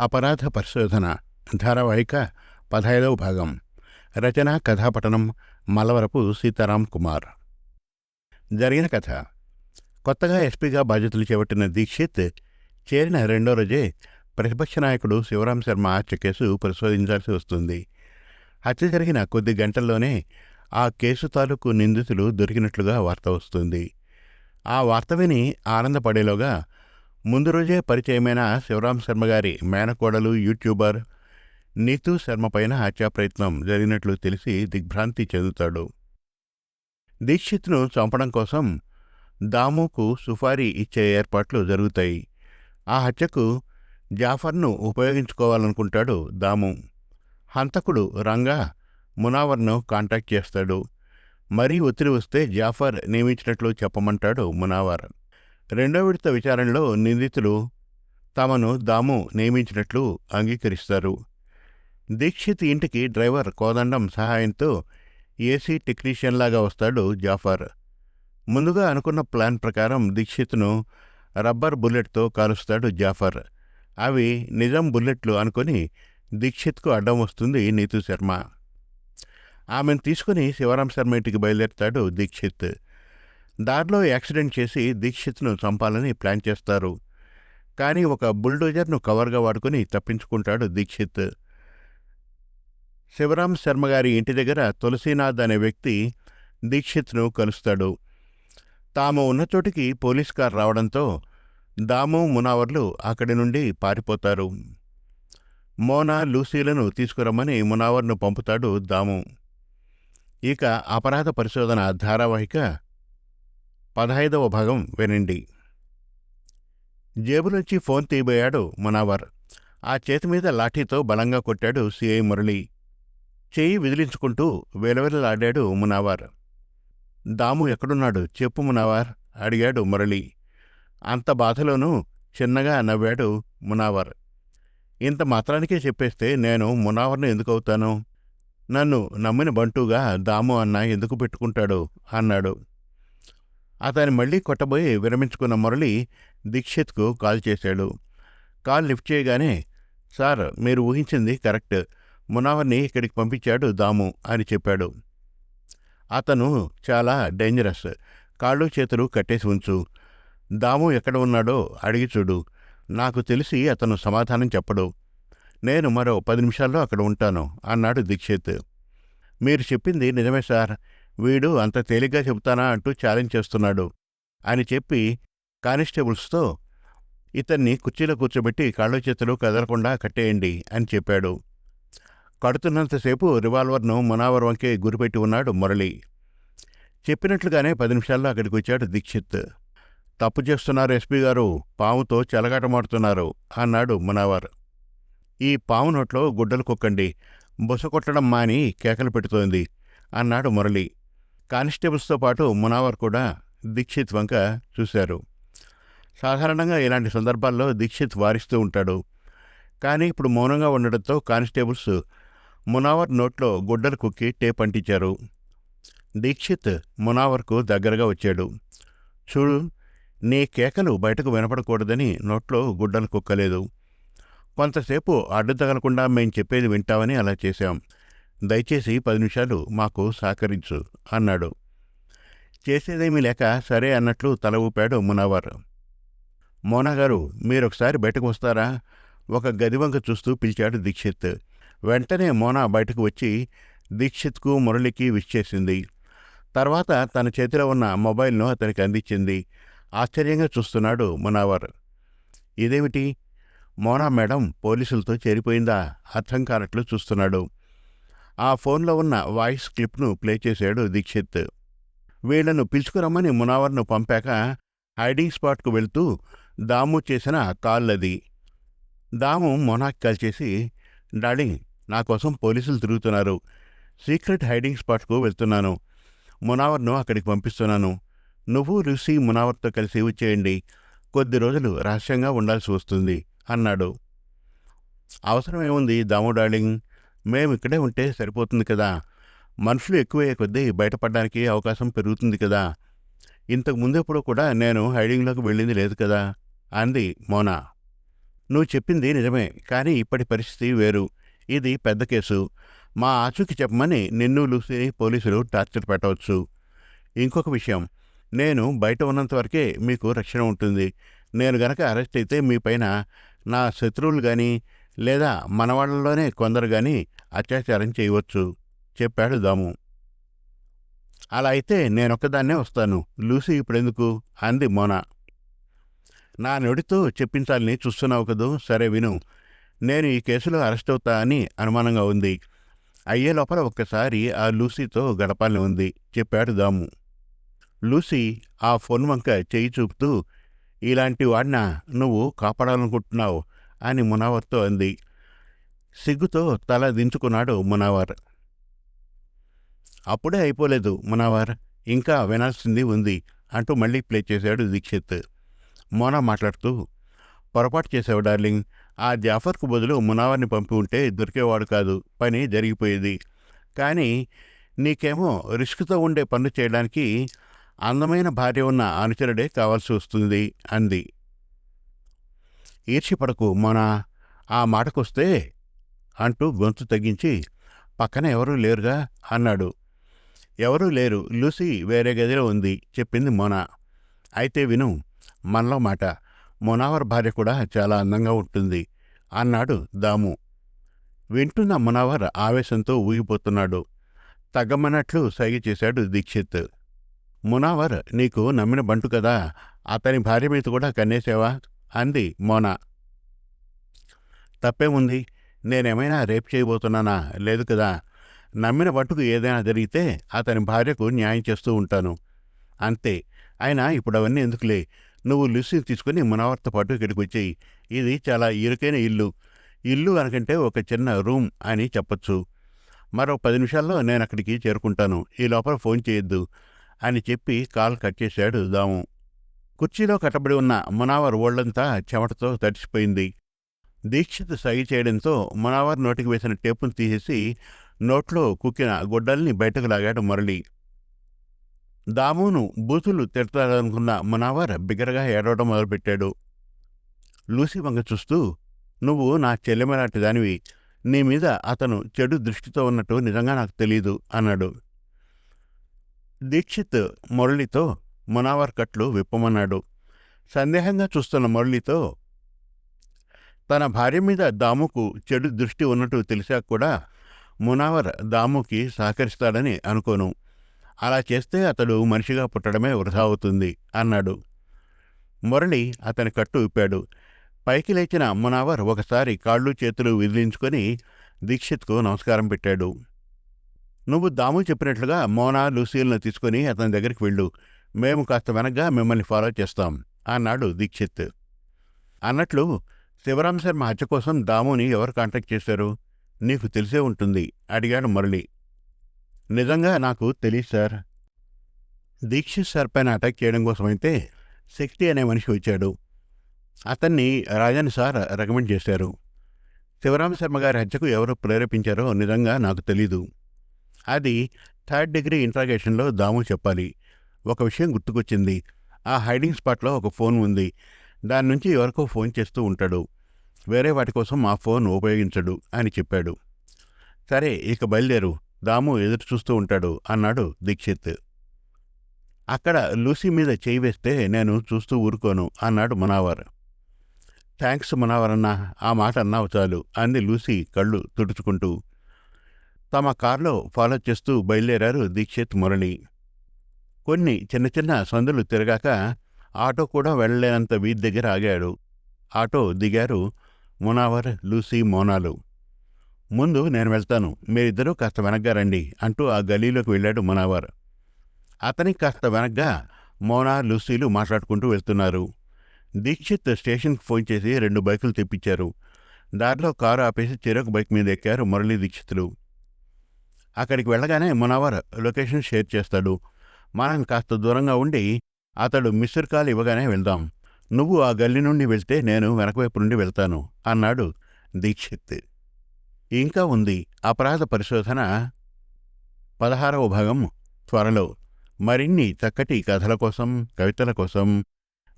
అపరాధ పరిశోధన ధారావాహిక పదహైదవ భాగం. రచన కథాపఠనం మలవరపు సీతారాం కుమార్. జరిగిన కథ. కొత్తగా ఎస్పీగా బాధ్యతలు చేపట్టిన దీక్షిత్ చేరిన రెండో రోజే ప్రతిపక్ష నాయకుడు శివరాం శర్మ హత్య కేసు పరిశోధించాల్సి వస్తుంది. హత్య జరిగిన కొద్ది గంటల్లోనే ఆ కేసు తాలూకు నిందితులు దొరికినట్లుగా వార్త వస్తుంది. ఆ వార్త విని ఆనందపడేలోగా ముందు రోజే పరిచయమైన శివరాం శర్మ గారి మేనకోడలు యూట్యూబర్ నీతూ శర్మ పైన హత్యా ప్రయత్నం జరిగినట్లు తెలిసి దిగ్భ్రాంతి చెందుతాడు. దీక్షిత్ను చంపడం కోసం దాముకు సుఫారీ ఇచ్చే ఏర్పాట్లు జరుగుతాయి. ఆ హత్యకు జాఫర్ను ఉపయోగించుకోవాలనుకుంటాడు దాము. హంతకుడు రంగా మునావర్ను కాంటాక్ట్ చేస్తాడు. మరీ ఒత్తిడి వస్తే జాఫర్ నియమించినట్లు చెప్పమంటాడు మునావర్. రెండో విడత విచారణలో నిందితులు తమను దాము నియమించినట్లు అంగీకరిస్తారు. దీక్షిత్ ఇంటికి డ్రైవర్ కోదండం సహాయంతో ఏసీ టెక్నీషియన్లాగా వస్తాడు జాఫర్. ముందుగా అనుకున్న ప్లాన్ ప్రకారం దీక్షిత్ను రబ్బర్ బుల్లెట్తో కాలుస్తాడు జాఫర్. అవి నిజం బుల్లెట్లు అనుకొని దీక్షిత్కు అడ్డం వస్తుంది నీతు శర్మ. ఆమెను తీసుకుని శివరాం శర్మ ఇంటికి బయలుదేరుతాడు దీక్షిత్. దారిలో యాక్సిడెంట్ చేసి దీక్షిత్ను చంపాలని ప్లాన్ చేస్తారు. కానీ ఒక బుల్డోజర్ను కవర్గా వాడుకుని తప్పించుకుంటాడు దీక్షిత్. శివరాం శర్మ గారి ఇంటి దగ్గర తులసీనాథ్ అనే వ్యక్తి దీక్షిత్ను కలుస్తాడు. తాము ఉన్న చోటికి పోలీస్ కార్ రావడంతో దాము మునావర్లు అక్కడి నుండి పారిపోతారు. మోనా లూసీలను తీసుకురమ్మని మునావర్ను పంపుతాడు దాము. ఇక అపరాధ పరిశోధన ధారావాహిక పదహైదవ భాగం వినండి. జేబులోంచి ఫోన్ తీయబోయాడు మునావర్. ఆ చేతి మీద లాఠీతో బలంగా కొట్టాడు సిఐ మురళి. చెయ్యి విదిలించుకుంటూ వెలవెలలాడాడు మునావార్. దాము ఎక్కడున్నాడు చెప్పు మునావార్ అడిగాడు మురళి. అంత బాధలోనూ చిన్నగా నవ్వాడు మునావర్. ఇంత మాత్రానికే చెప్పేస్తే నేను మునావర్ను ఎందుకవుతాను నన్ను నమ్మిన బంటూగా దాము అన్న ఎందుకు పెట్టుకుంటాడు? అన్నాడు. అతని మళ్ళీ కొట్టబోయి విరమించుకున్న మురళి దీక్షిత్కు కాల్ చేశాడు. కాల్ లిఫ్ట్ చేయగానే సార్ మీరు ఊహించింది కరెక్ట్. మునావర్ని ఇక్కడికి పంపించాడు దాము అని చెప్పాడు. అతను చాలా డేంజరస్. కాళ్ళు చేతులు కట్టేసి ఉంచు. దాము ఎక్కడ ఉన్నాడో అడిగి చూడు. నాకు తెలిసి అతను సమాధానం చెప్పడు. నేను మరో పది నిమిషాల్లో అక్కడ ఉంటాను అన్నాడు దీక్షిత్. మీరు చెప్పింది నిజమే సార్. వీడు అంత తేలిగ్గా చెబుతానా అంటూ ఛాలెంజ్ చేస్తున్నాడు. అని చెప్పి కానిస్టేబుల్స్తో ఇతన్ని కుర్చీలో కూర్చోబెట్టి కాళ్ళు చేతులు కదలకుండా కట్టేయండి అని చెప్పాడు. కడుతున్నంతసేపు రివాల్వర్ను మునావర్ వంకే గురిపెట్టి ఉన్నాడు మురళి. చెప్పినట్లుగానే పది నిమిషాల్లో అక్కడికి వచ్చాడు దీక్షిత్. తప్పు చేస్తున్నారు ఎస్పీ గారు పాముతో చెలగాటమాడుతున్నారు అన్నాడు మునావర్. ఈ పాము నోట్లో గుడ్డలు కొక్కండి బుస కొట్టడం మాని కేకలు పెడుతోంది అన్నాడు మురళి. కానిస్టేబుల్స్తో పాటు మునావర్ కూడా దీక్షిత్ వంక చూశారు. సాధారణంగా ఇలాంటి సందర్భాల్లో దీక్షిత్ వారిస్తూ ఉంటాడు. కానీ ఇప్పుడు మౌనంగా ఉండడంతో కానిస్టేబుల్స్ మునావర్ నోట్లో గుడ్డలు కుక్కి టేప్ అంటించారు. దీక్షిత్ మునావర్కు దగ్గరగా వచ్చాడు. చూడు నీ కేకలు బయటకు వినపడకూడదని నోట్లో గుడ్డలు కుక్కలేదు. కొంతసేపు అడ్డు తగలకుండా మేం చెప్పేది వింటామని అలా చేశాం. దయచేసి పది నిమిషాలు మాకు సహకరించు అన్నాడు. చేసేదేమీ లేక సరే అన్నట్లు తల ఊపాడు మునవర్. మోనాగారు మీరొకసారి బయటకు వస్తారా? ఒక గదివంక చూస్తూ పిలిచాడు దీక్షిత్. వెంటనే మోనా బయటకు వచ్చి దీక్షిత్కు మురళికి విష్ చేసింది. తర్వాత తన చేతిలో ఉన్న మొబైల్ను అతనికి అందించింది. ఆశ్చర్యంగా చూస్తున్నాడు మునావర్. ఇదేమిటి? మోనా మేడం పోలీసులతో చేరిపోయిందా? అర్థం కానట్లు చూస్తున్నాడు. ఆ ఫోన్లో ఉన్న వాయిస్ క్లిప్ను ప్లే చేశాడు దీక్షిత్. వీళ్ళను పిలుచుకురమ్మని మునావర్ను పంపాక హైడింగ్ స్పాట్కు వెళ్తూ దాము చేసిన కాల్ అది దాము మొనాక్ కాల్ చేసి డార్లింగ్ నా కోసం పోలీసులు తిరుగుతున్నారు. సీక్రెట్ హైడింగ్ స్పాట్కు వెళ్తున్నాను. మునావర్ను అక్కడికి పంపిస్తున్నాను. నువ్వు రుసి మునావర్తో కలిసి వచ్చేయండి. కొద్ది రోజులు రహస్యంగా ఉండాల్సి వస్తుంది అన్నాడు. అవసరమేముంది దాము డార్లింగ్? మేము ఇక్కడే ఉంటే సరిపోతుంది కదా. మనుషులు ఎక్కువయ్యే కొద్దీ బయటపడడానికి అవకాశం పెరుగుతుంది కదా. ఇంతకు ముందెప్పుడు కూడా నేను హైడింగ్లోకి వెళ్ళింది లేదు కదా అంది మోనా. నువ్వు చెప్పింది నిజమే కానీ ఇప్పటి పరిస్థితి వేరు. ఇది పెద్ద కేసు. మా ఆచూకి చెప్పమని నిన్ను లూసిని పోలీసులు టార్చర్ పెట్టవచ్చు. ఇంకొక విషయం. నేను బయట ఉన్నంత వరకే మీకు రక్షణ ఉంటుంది. నేను గనక అరెస్ట్ అయితే మీ పైన నా శత్రువులు కానీ లేదా మనవాళ్ళలోనే కొందరు గాని అత్యాచారం చేయవచ్చు. చెప్పాడు దాము. అలా అయితే నేనొక్కదాన్నే వస్తాను. లూసీ ఇప్పుడెందుకు? అంది మోనా. నా నుడితో చెప్పించాలని చూస్తున్నావు కదూ? సరే విను. నేను ఈ కేసులో అరెస్ట్ అవుతా అని అనుమానంగా ఉంది. అయ్యే లోపల ఒక్కసారి ఆ లూసీతో గడపాలని ఉంది చెప్పాడు దాము. లూసీ ఆ ఫోన్ వంక చేయి చూపుతూ ఇలాంటి వాడిన? నువ్వు కాపాడాలనుకుంటున్నావు. అని మునావర్తో అంది. సిగ్గుతో తల దించుకున్నాడు మునావర్. అప్పుడే అయిపోలేదు మునావర్ ఇంకా వినాల్సింది ఉంది అంటూ మళ్ళీ ప్లే చేశాడు దీక్షిత్. మోనా మాట్లాడుతూ పొరపాటు చేసావు డార్లింగ్. ఆ జాఫర్కు బదులు మునావర్ని పంపి ఉంటే దొరికేవాడు కాదు. పని జరిగిపోయేది. కానీ నీకేమో రిస్క్తో ఉండే పనులు చేయడానికి అందమైన భార్య ఉన్న అనుచరుడే కావాల్సి వస్తుంది అంది. ఈర్షిపడకు మోనా. ఆ మాటకొస్తే అంటూ గొంతు తగ్గించి పక్కన ఎవరూ లేరుగా అన్నాడు. ఎవరూ లేరు. లూసీ వేరే గదిలో ఉంది చెప్పింది మోనా. అయితే విను మనలో మాట. మునావర్ భార్య కూడా చాలా అందంగా ఉంటుంది అన్నాడు దాము. వింటున్న మునావర్ ఆవేశంతో ఊగిపోతున్నాడు. తగ్గమన్నట్లు సైగ చేశాడు దీక్షిత్. మునావర్ నీకు నమ్మిన బంటు కదా. అతని భార్య మీద కూడా కన్నేసావా అంది మోనా. తప్పేముంది నేనేమైనా రేపు చేయబోతున్నానా? లేదు కదా. నమ్మిన పట్టుకు ఏదైనా జరిగితే అతని భార్యకు న్యాయం చేస్తూ ఉంటాను. అంతే. అయినా ఇప్పుడు అవన్నీ ఎందుకులే? నువ్వు లుసిని తీసుకుని మునవర్త పాటు ఇక్కడికి వచ్చేయి. ఇది చాలా ఇరుకైన ఇల్లు. ఇల్లు అనకంటే ఒక చిన్న రూమ్ అని చెప్పొచ్చు. మరో పది నిమిషాల్లో నేను అక్కడికి చేరుకుంటాను. ఈ లోపల ఫోన్ చేయొద్దు అని చెప్పి కాల్ కట్ చేశాడు దాము. కుర్చీలో కట్టబడి ఉన్న మునావర్ ఓళ్ళంతా చెమటతో తడిసిపోయింది. దీక్షిత్ సై చేయడంతో మునావర్ నోటికి వేసిన టేపును తీసేసి నోట్లో కుక్కిన గుడ్డల్ని బయటకు లాగాడు మురళి. దామును బూతులు తిడతాడనుకున్న మునావర్ బిగ్గరగా ఏడవడం మొదలుపెట్టాడు. లూసి వంక చూస్తూ నువ్వు నా చెల్లెమలాంటి దానివి. నీ మీద అతను చెడు దృష్టితో ఉన్నట్టు నిజంగా నాకు తెలీదు అన్నాడు. దీక్షిత్ మురళితో మునావర్ కట్లు విప్పమన్నాడు. సందేహంగా చూస్తున్న మురళితో తన భార్య మీద దాముకు చెడు దృష్టి ఉన్నట్టు తెలిసాక కూడా మునావర్ దాముకి సహకరిస్తాడని అనుకోను. అలా చేస్తే అతడు మనిషిగా పుట్టడమే వృధా అవుతుంది అన్నాడు. మురళి అతని కట్టు విప్పాడు. పైకి లేచిన మునావర్ ఒకసారి కాళ్ళు చేతులు విదిలించుకొని దీక్షిత్కు నమస్కారం పెట్టాడు. నువ్వు దాము చెప్పినట్లుగా మోనా లూసీలను తీసుకొని అతని దగ్గరికి వెళ్ళు. మేము కాస్త వెనగ్గా మిమ్మల్ని ఫాలో చేస్తాం అన్నాడు దీక్షిత్. అన్నట్లు శివరాం శర్మ హత్య కోసం దాముని ఎవరు కాంటాక్ట్ చేశారు? నీకు తెలిసే ఉంటుంది అడిగాడు మురళి. నిజంగా నాకు తెలియదు సార్. దీక్షిత్ సార్ పైన అటాక్ చేయడం కోసమైతే శక్తి అనే మనిషి వచ్చాడు. అతన్ని రాజన్ సార్ రికమెండ్ చేశారు. శివరామ శర్మ గారి హత్యకు ఎవరు ప్రేరేపించారో నిజంగా నాకు తెలీదు. అది థర్డ్ డిగ్రీ ఇంట్రాగేషన్లో దాము చెప్పాలి. ఒక విషయం గుర్తుకొచ్చింది. ఆ హైడింగ్ స్పాట్లో ఒక ఫోన్ ఉంది. దాని నుంచి ఎవరికో ఫోన్ చేస్తూ ఉంటాడు. వేరే వాటి కోసం ఆ ఫోన్ ఉపయోగించడు అని చెప్పాడు. సరే ఇక బయలుదేరు. దాము ఎదురు చూస్తూ ఉంటాడు అన్నాడు దీక్షిత్. అక్కడ లూసీ మీద చేయి వేస్తే నేను చూస్తూ ఊరుకోను అన్నాడు మునావర్. థ్యాంక్స్ మునావర్ ఆ మాట అన్నావు చాలు అంది లూసీ కళ్ళు తుడుచుకుంటూ. తమ కారులో ఫాలో చేస్తూ బయలుదేరారు దీక్షిత్ మురళి. కొన్ని చిన్న చిన్న సందులు తిరగాక ఆటో కూడా వెళ్ళలేనంత వీధి దగ్గర ఆగాడు. ఆటో దిగారు మునావర్ లూసీ మోనాలు. ముందు నేను వెళ్తాను. మీరిద్దరూ కాస్త వెనగ్గా రండి అంటూ ఆ గలీలోకి వెళ్ళాడు మునావర్. అతనికి కాస్త వెనగ్గా మోనా లూసీలు మాట్లాడుకుంటూ వెళ్తున్నారు. దీక్షిత్ స్టేషన్కి ఫోన్ చేసి రెండు బైకులు తెప్పించారు. దారిలో కారు ఆపేసి చెరొక బైక్ మీద ఎక్కారు మురళీ దీక్షితులు. అక్కడికి వెళ్ళగానే మునావర్ లొకేషన్ షేర్ చేస్తాడు. మనం కాస్త దూరంగా ఉండి అతడు మిస్డ్ కాల్ ఇవ్వగానే వెళ్దాం. నువ్వు ఆ గల్లి నుండి వెళ్తే నేను వెనకవైపు నుండి వెళ్తాను అన్నాడు దీక్షిత్. ఇంకా ఉంది అపరాధ పరిశోధన పదహారవ భాగం త్వరలో. మరిన్ని చక్కటి కథల కోసం కవితల కోసం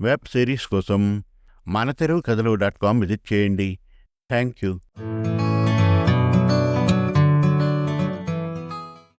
వెబ్ సిరీస్ కోసం మన తెరువు కథలు డాట్ కామ్ విజిట్ చేయండి. Thank you